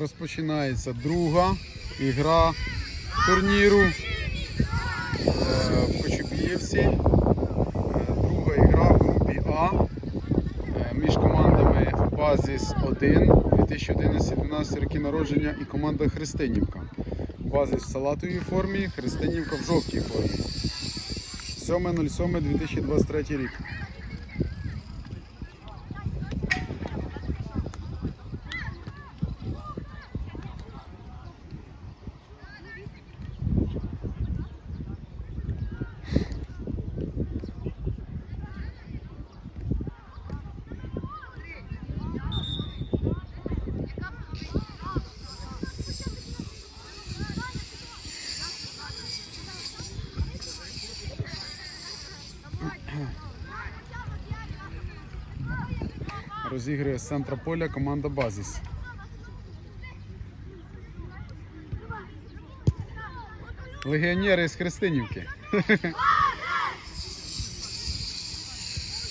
Розпочинається друга ігра турніру е, в Кочубіївці. Е, Друга ігра в групі А е, між командами Базіс 1 2011-2012 роки народження і команда Христинівка. Базіс в салатовій формі, Христинівка в жовтій формі. 7.07.2023 рік. Розігрує з центра поля команда Базіс. Легіонери з Христинівки.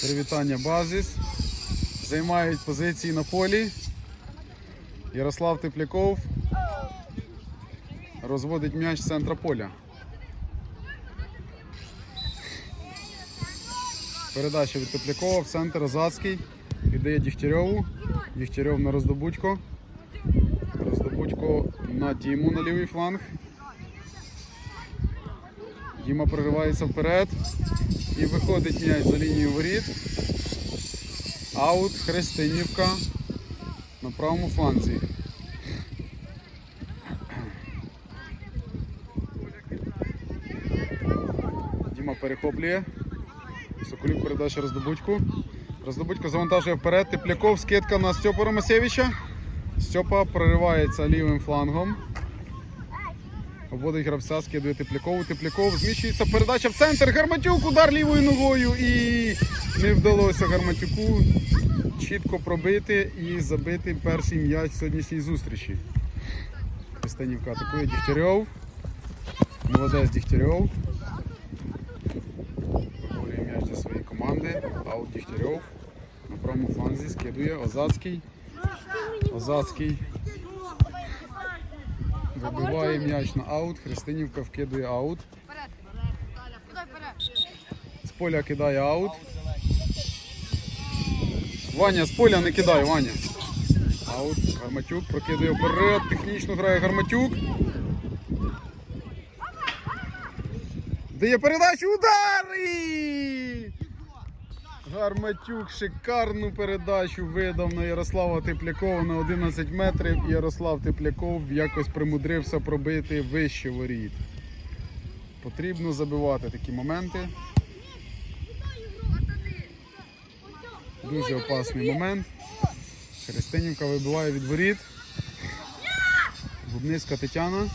Привітання Базіс. Займають позиції на полі. Ярослав Тепляков розводить м'яч з центра поля. Передача від Теплякова в центр Озацький. Віддає Дігтярьову. Дігтярьов на роздобудько. Роздобудько на Діму на лівий фланг. Діма проривається вперед. І виходить м'яч за лінію воріт. Аут Христинівка на правому фланзі. Діма перехоплює. Соколюк передача роздобудьку. Роздобудько завантажує вперед. Тепляков, скидка на Стьопу Ромасевича. Стьопа проривається лівим флангом. Обводить гравця, скидує Теплякову. Тепляков зміщується. Передача в центр. Гарматюк удар лівою ногою. І не вдалося Гарматюку чітко пробити і забити перший м'яч сьогоднішній зустрічі. Христинівка атакує Дігтярьов. Молодець Дігтярьов. М'яч для своєї команди. Аут Дігтярьов. На правому фланзі скидує Озацький. Озацький вибиває м'яч на аут. Христинівка вкидує аут. З поля кидає аут. Ваня, з поля не кидай, Ваня. Аут. Гарматюк прокидує вперед. Технічно грає Гарматюк. Дає передачу удар! Гарматюк шикарну передачу видав на Ярослава Теплякова на 11 метрів. Ярослав Тепляков якось примудрився пробити вище воріт. Потрібно забивати такі моменти. Дуже опасний момент. Христинівка вибиває від воріт. Губницька Тетяна.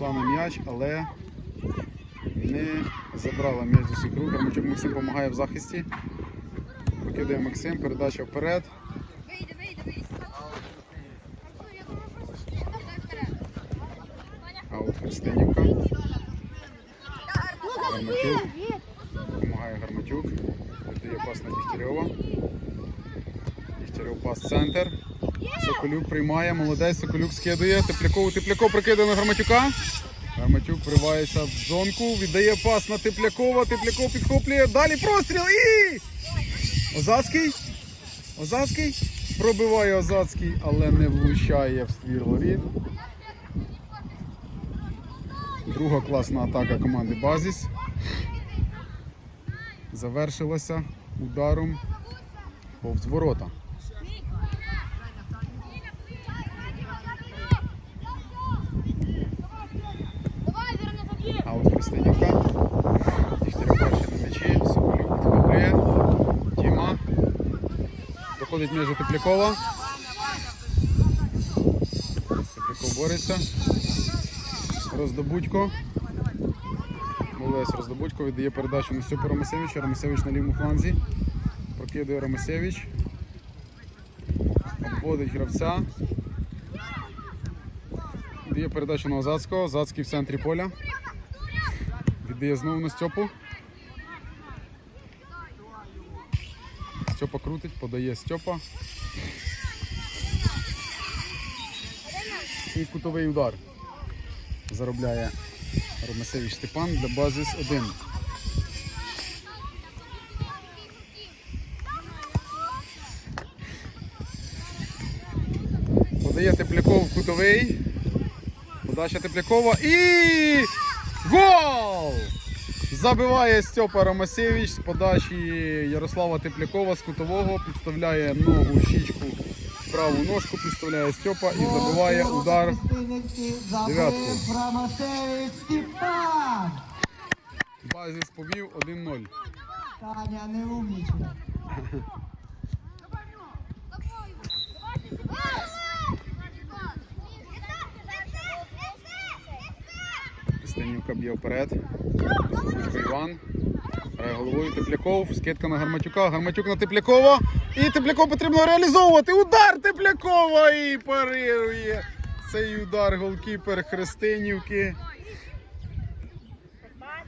Йшла на м'яч, але не забрала м'яч з усіх рук. Гармачук Максим допомагає в захисті. Покидає Максим, передача вперед. Вийди, вийди. Аут Христинівка. Гарматюк. Допомагає Гарматюк. Віддає пас на Дігтярьова. Дігтярьов пас центр. Соколюк приймає, молодець, Соколюк скидує. Тепляков, Тепляков прикидує на Гарматюка. Гарматюк вривається в зонку, віддає пас на Теплякова. Тепляков підхоплює. Далі простріл і. Озацький. Озацький. Пробиває Озацький, але не влучає в ствір воріт. Друга класна атака команди Базіс. Завершилася ударом повз ворота. Підхоплює. Діма. Доходить до Теплякова. Тепляков бореться. Роздобудько. Молодець Роздобудько віддає передачу на Степу Ромасевича. Ромасевич на лівому фланзі. Прокидує Ромасевич. Обводить гравця. Віддає передачу на Озацького. Озацький в центрі поля. Віддає знову на Стьопу. Стьопа крутить, подає Стьопа. І кутовий удар. Заробляє Ромасевич Степан для бази з 1. Подає Тепляков кутовий. Подача Теплякова і гол! Забиває Степа Ромасевич з подачі Ярослава Теплякова з кутового, підставляє ногу, щічку, праву ножку, підставляє Степа і забиває удар. Дев'ятку. Рамасевич Степан. Базіс повів 1-0. Таня не умнічає. Станівка б'є вперед. Кучко Іван. Головою Тепляков. Скидка на Гарматюка. Гарматюк на Теплякова. І Тепляков потрібно реалізовувати. Удар Теплякова і парирує. Цей удар голкіпер Христинівки.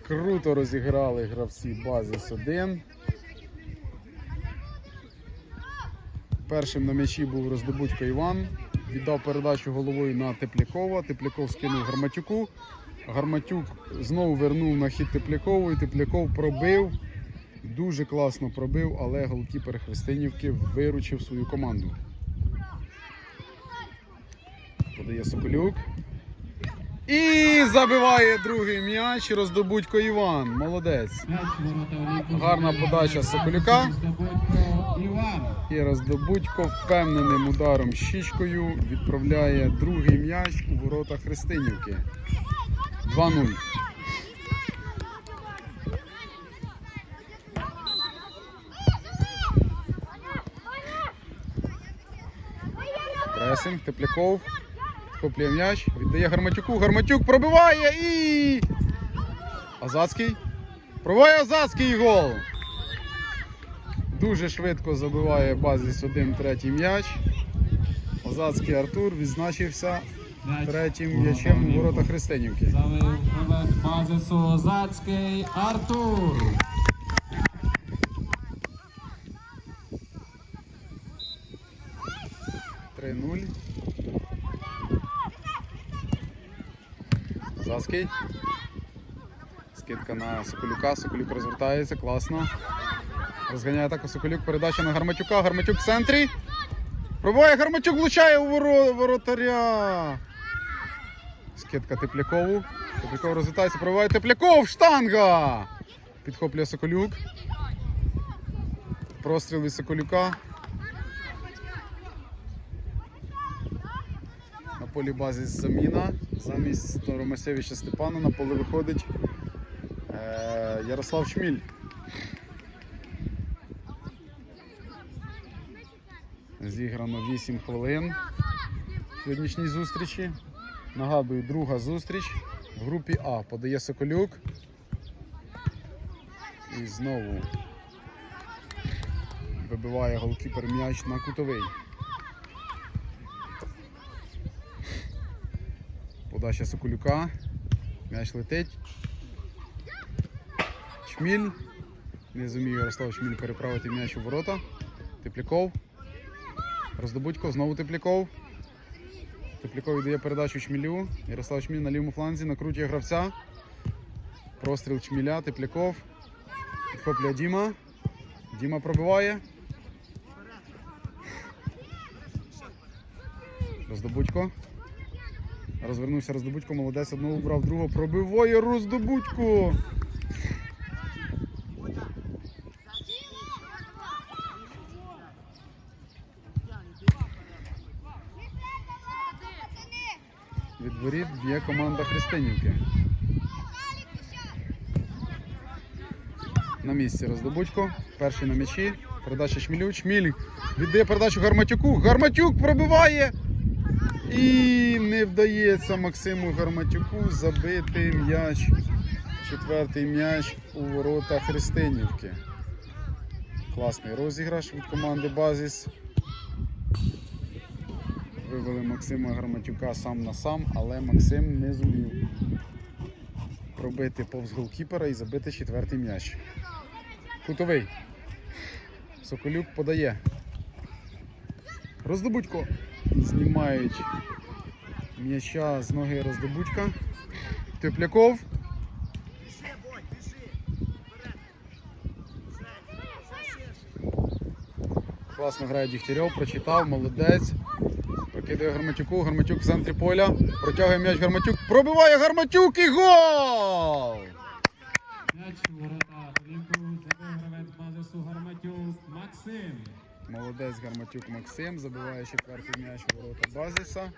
Круто розіграли гравці бази з 1. Першим на м'ячі був роздобудько Іван. Віддав передачу головою на Теплякова. Тепляков скинув Гарматюку. Гарматюк знову вернув на хід Теплякову і Тепляков пробив. Дуже класно пробив, але голкіпер Христинівки виручив свою команду. Подає Соколюк. І забиває другий м'яч. Роздобудько Іван. Молодець. Гарна подача Соколюка. І Роздобудько впевненим ударом щічкою відправляє другий м'яч у ворота Христинівки. 2-0. Пресинг, Тепляков. Хоплює м'яч, віддає Гарматюку. Гарматюк пробиває і. Азацький. Пробиває Азацький гол. Дуже швидко забиває базіс 1 третій м'яч. Озацький Артур відзначився третім м'ячем у ворота Христинівки. Гравець базису Озацький Артур. Три 0 Озацький. Скидка на Соколюка. Соколюк розвертається, класно. Розганяє атаку Соколюк. Передача на Гарматюка. Гарматюк в центрі. Пробиває Гарматюк, влучає у воротаря. Скидка Теплякову. Тепляков розвертається, пробиває Тепляков. Штанга! Підхоплює Соколюк. Простріл від Соколюка. На полі базі заміна. Замість Ромасевича Степана на поле виходить е, Ярослав Шміль. Зіграно 8 хвилин сьогоднішній зустрічі. Нагадую, друга зустріч в групі А. Подає Соколюк. І знову вибиває голкіпер м'яч на кутовий. Подача Соколюка. М'яч летить. Чміль. Не зумів Ярослав Чміль переправити м'яч у ворота. Тепляков. Роздобудько, знову Тепляков. Тепляков віддає передачу Чмілю. Ярослав Чміль на лівому фланзі, накручує гравця. Простріл Чміля, Тепляков. Підхоплює Діма. Діма пробиває. Роздобудько. Розвернувся Роздобудько, молодець, одного брав, другого пробиває Роздобудько. Від воріт б'є команда Христинівки. На місці Роздобудько. Перший на м'ячі. Передача Шмілю. Шміль віддає передачу Гарматюку. Гарматюк пробиває. І не вдається Максиму Гарматюку забити м'яч. Четвертий м'яч у ворота Христинівки. Класний розіграш від команди Базіс. Вивели Максима Гарматюка сам на сам, але Максим не зумів пробити повз голкіпера і забити четвертий м'яч. Кутовий. Соколюк подає. Роздобудько. Знімають М'яча з ноги роздобучка. Тепляков. Класно грає Дігтярьов, прочитав, молодець. Прокидає Гарматюку, Гарматюк в центрі поля. Протягує м'яч Гарматюк. Пробиває Гарматюк і гол! М'яч у ворота Олімпу забив гравець базису Гарматюк Максим. Молодець Гарматюк Максим забиває четвертий м'яч у ворота Базиса.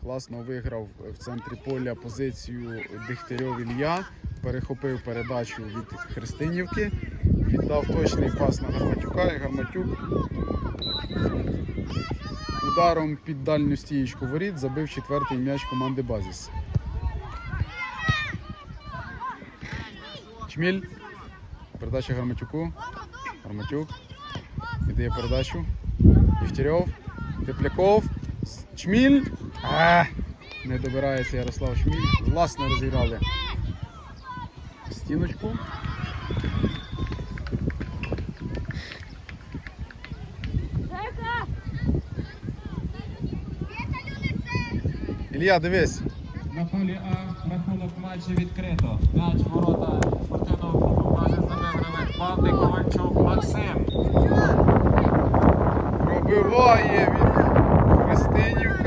Класно виграв в центрі поля позицію Дегтярьов Ілля. Перехопив передачу від Христинівки. Віддав точний пас на Гарматюка і Гарматюк ударом під дальню стієчку воріт забив четвертий м'яч команди Базіс. Чміль. Передача Гарматюку. Гарматюк. Віддає передачу. Дігтярьов. Тепляков. Чміль. А, не добирається Ярослав Чміль. Власно розіграли стіночку. Ілля, дивись. На полі А рахунок матчі відкрито. М'яч ворота спортивного клубу бажання загравець Павлик Ковальчук Максим. Пробиває він Христинів.